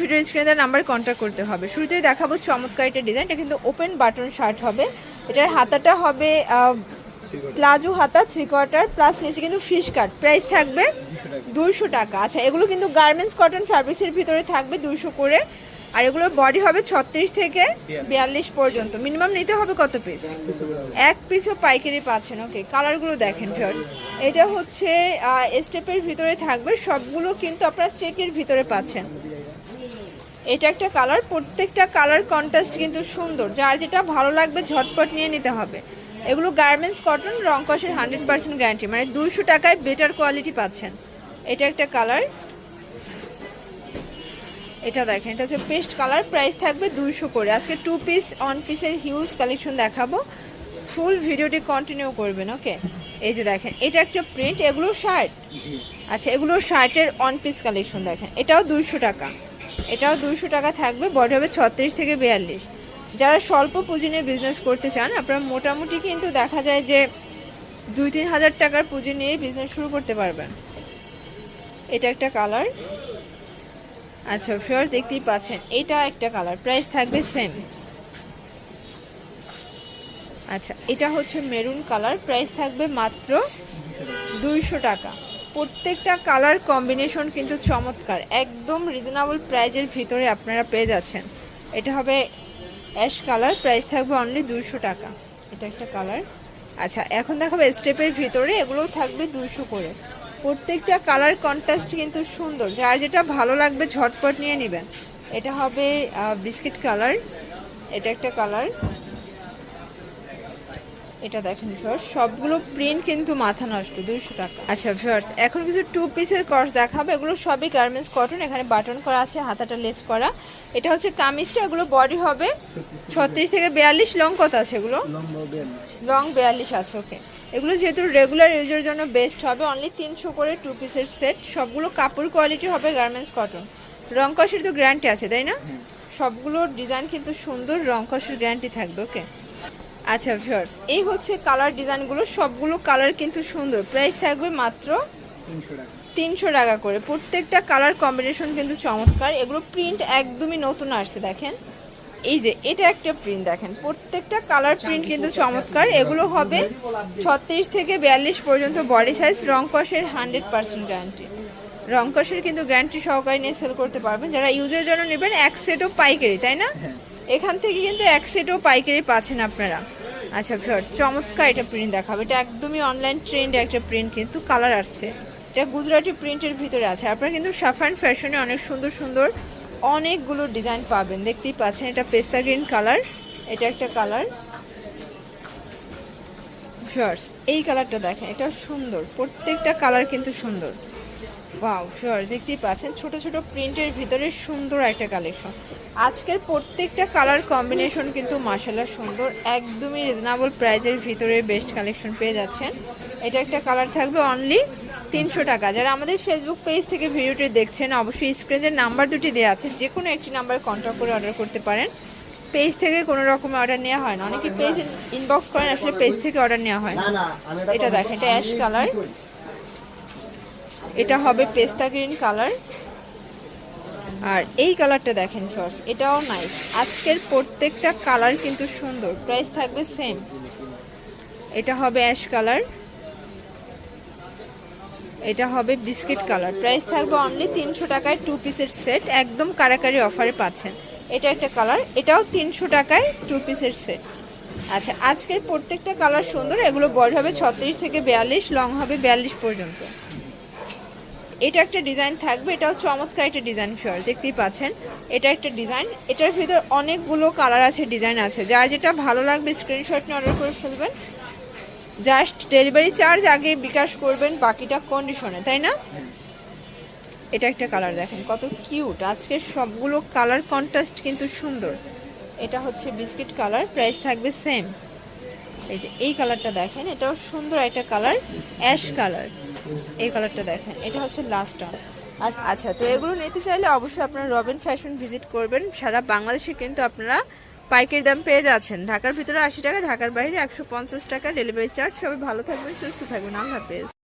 Video স্ক্রিনে number contact করতে হবে। শুরুতেই দেখাবো চমৎকার একটা ডিজাইন এটা কিন্তু ওপেন বাটন শার্ট হবে। এটার হাতাটা হবে প্লাজো হাতা থ্রি কোয়ার্টার প্লাস নিচে কিন্তু ফিশ কাট প্রাইস থাকবে দুইশো টাকা। আচ্ছা এগুলো কিন্তু গার্মেন্টস কটন ফ্যাব্রিক্সের ভিতরে থাকবে দুইশো করে। আর এগুলোর বডি হবে ছত্রিশ থেকে বিয়াল্লিশ পর্যন্ত। মিনিমাম নিতে হবে কত পিস এক পিসও পাইকারি পাচ্ছেন। ওকে কালারগুলো দেখেন ফিওর এটা হচ্ছে স্টেপের ভিতরে থাকবে। সবগুলো কিন্তু আপনারা চেকের ভিতরে পাচ্ছেন। এটা একটা কালার প্রত্যেকটা কালার কন্ট্রাস্ট কিন্তু সুন্দর। যার যেটা ভালো লাগবে ঝটপট নিয়ে নিতে হবে। এগুলো গার্মেন্টস কটন রং কষের হান্ড্রেড পার্সেন্ট গ্যারান্টি মানে দুশো টাকায় বেটার কোয়ালিটি পাচ্ছেন। এটা একটা কালার। এটা দেখেন এটা হচ্ছে পেস্ট কালার প্রাইস থাকবে দুইশো করে। আজকে টু পিস অন পিসের হিউজ কালেকশন দেখাবো। ফুল ভিডিওটি কন্টিনিউ করবেন ওকে এই যে দেখেন এটা একটা প্রিন্ট এগুলো শার্ট আচ্ছা এগুলো শার্টের অন পিস কালেকশন দেখেন এটাও দুইশো টাকা। এটাও দুইশো টাকা থাকবে, বডি হবে ছত্রিশ থেকে বিয়াল্লিশ। যারা স্বল্প পুঁজি নিয়ে বিজনেস করতে চান, আপনারা মোটামুটি কিন্তু দেখা যায় যে দুই তিন হাজার টাকার পুঁজি নিয়ে বিজনেস শুরু করতে পারবেন। এটা একটা কালার আচ্ছা ফিওর দেখতেই পাচ্ছেন, এটা একটা কালার প্রাইস থাকবে সেম আচ্ছা এটা হচ্ছে মেরুন কালার প্রাইস থাকবে মাত্র দুইশো টাকা। প্রত্যেকটা কালার কম্বিনেশন কিন্তু চমৎকার। একদম রিজনেবল প্রাইজের ভিতরে আপনারা পেয়ে যাচ্ছেন। এটা হবে অ্যাশ কালার প্রাইস থাকবে অনলি দুইশো টাকা। এটা একটা কালার আচ্ছা এখন দেখাবো স্টেপের ভিতরে, এগুলোও থাকবে দুইশো করে। প্রত্যেকটা কালার কন্ট্রাস্ট কিন্তু সুন্দর। যার যেটা ভালো লাগবে ঝটপট নিয়ে নেবেন। এটা হবে বিস্কিট কালার এটা একটা কালার এটা দেখেন ভিউয়ার্স সবগুলো প্রিন্ট কিন্তু মাথা নষ্ট দুইশো টাকা। আচ্ছা ভিউয়ার্স এখন কিছু টু পিসের কর্স দেখাবো এগুলো সবই গার্মেন্টস কটন এখানে বাটন করা আছে হাতাটা লেস করা। এটা হচ্ছে কামিজটা এগুলো বডি হবে ছত্রিশ থেকে বিয়াল্লিশ লং কত আছে এগুলো? লং বিয়াল্লিশ আছে ওকে এগুলো যেহেতু রেগুলার ইউজের জন্য বেস্ট হবে অনলি তিনশো করে টু পিসের সেট সবগুলো কাপড় কোয়ালিটি হবে গার্মেন্টস কটন রং কষের তো গ্যারান্টি আছে তাই না? সবগুলোর ডিজাইন কিন্তু সুন্দর রং কষের গ্যারান্টি থাকবে ওকে আচ্ছা ভিউয়ার্স এই হচ্ছে কালার ডিজাইনগুলো সবগুলো কালার কিন্তু সুন্দর। প্রাইস থাকবে মাত্র তিনশো টাকা। করে। প্রত্যেকটা কালার কম্বিনেশন কিন্তু চমৎকার। এগুলো প্রিন্ট একদমই নতুন আসছে দেখেন। এই যে এটা একটা প্রিন্ট দেখেন। প্রত্যেকটা কালার প্রিন্ট কিন্তু চমৎকার। এগুলো হবে ছত্রিশ থেকে বিয়াল্লিশ পর্যন্ত বডি সাইজ রং কষের হান্ড্রেড পার্সেন্ট গ্যারান্টি রং কষের কিন্তু গ্যারান্টি সহকারে নিয়ে সেল করতে পারবেন। যারা ইউজের জন্য নেবেন এক সেটও পাইকারি তাই না? এখান থেকে কিন্তু এক সেটও পাইকারি পাচ্ছেন আপনারা। আচ্ছা ফিওর চমৎকার এটা প্রিন্ট দেখাবে। এটা একদমই অনলাইন ট্রেন্ড একটা প্রিন্ট কিন্তু কালার আসছে। এটা গুজরাটি প্রিন্টের ভিতরে আছে। আপনারা কিন্তু সাফান ফ্যাশনে অনেক সুন্দর সুন্দর অনেকগুলো ডিজাইন পাবেন। দেখতেই পাচ্ছেন, এটা পেস্তা গ্রিন কালার এটা একটা কালার ফিওর্স এই কালারটা দেখেন এটা সুন্দর। প্রত্যেকটা কালার কিন্তু সুন্দর। ওয়াও শিওর দেখতেই পাচ্ছেন ছোট ছোট প্রিন্টের ভিতরে সুন্দর একটা কালেকশন আজকের প্রত্যেকটা কালার কম্বিনেশন কিন্তু মার্শাল্লাহ সুন্দর একদমই রিজনেবল প্রাইজের ভিতরে বেস্ট কালেকশন পেয়ে যাচ্ছেন। এটা একটা কালার থাকবে অনলি তিনশো টাকা। যারা আমাদের ফেসবুক পেজ থেকে ভিডিওটি দেখছেন অবশ্যই স্ক্রিনের নাম্বার দুটি দেওয়া আছে যে কোনো একটি নাম্বারে কন্ট্যাক্ট করে অর্ডার করতে পারেন। পেজ থেকে কোনো রকমের অর্ডার নেওয়া হয় না। অনেকে পেজ ইনবক্স করেন আসলে পেজ থেকে অর্ডার নেওয়া হয় না। এটা দেখেন এটা অ্যাশ কালার এটা হবে পেস্তা গ্রিন কালার। আর এই কালারটা দেখেন ফার্স্ট এটাও নাইস আজকের প্রত্যেকটা কালার কিন্তু সুন্দর প্রাইস থাকবে সেম এটা হবে অ্যাশ কালার এটা হবে বিস্কিট কালার প্রাইস থাকবে অনলি তিনশো টাকায় টু পিসের সেট একদম কারাকারি অফারে পাচ্ছেন। এটা একটা কালার এটাও তিনশো টাকায় টু পিসের সেট আচ্ছা আজকের প্রত্যেকটা কালার সুন্দর, এগুলো বড় হবে ছত্রিশ থেকে বিয়াল্লিশ লং হবে বিয়াল্লিশ পর্যন্ত। এটা একটা ডিজাইন থাকবে এটাও চমৎকার একটা ডিজাইন ফিওর দেখতেই পাচ্ছেন। এটা একটা ডিজাইন, এটার ভিতর অনেকগুলো কালার আছে, ডিজাইন আছে। যার যেটা ভালো লাগবে স্ক্রিনশট নিয়ে অর্ডার করে ফেলবেন। জাস্ট ডেলিভারি চার্জ আগে বিকাশ করবেন বাকিটা কন্ডিশনে তাই না? এটা একটা কালার দেখেন, কত কিউট আজকের সবগুলো কালার কন্ট্রাস্ট কিন্তু সুন্দর। এটা হচ্ছে বিস্কিট কালার প্রাইস থাকবে সেম এই যে, এই কালারটা দেখেন, এটাও সুন্দর একটা কালার অ্যাশ কালার এই কালারটা দেখেন, এটা হচ্ছে লাস্ট অন আচ্ছা তো এগুলো নিতে চাইলে অবশ্যই আপনারা রবিন ফ্যাশন ভিজিট করবেন। সারা বাংলাদেশে কিন্তু আপনারা পাইকারি দাম পেয়ে যাচ্ছেন। ঢাকার ভিতরে আশি টাকা, ঢাকার বাইরে একশো পঞ্চাশ টাকা ডেলিভারি চার্জ সবাই ভালো থাকবেন, সুস্থ থাকবেন। আল্লাহ হাফেজ।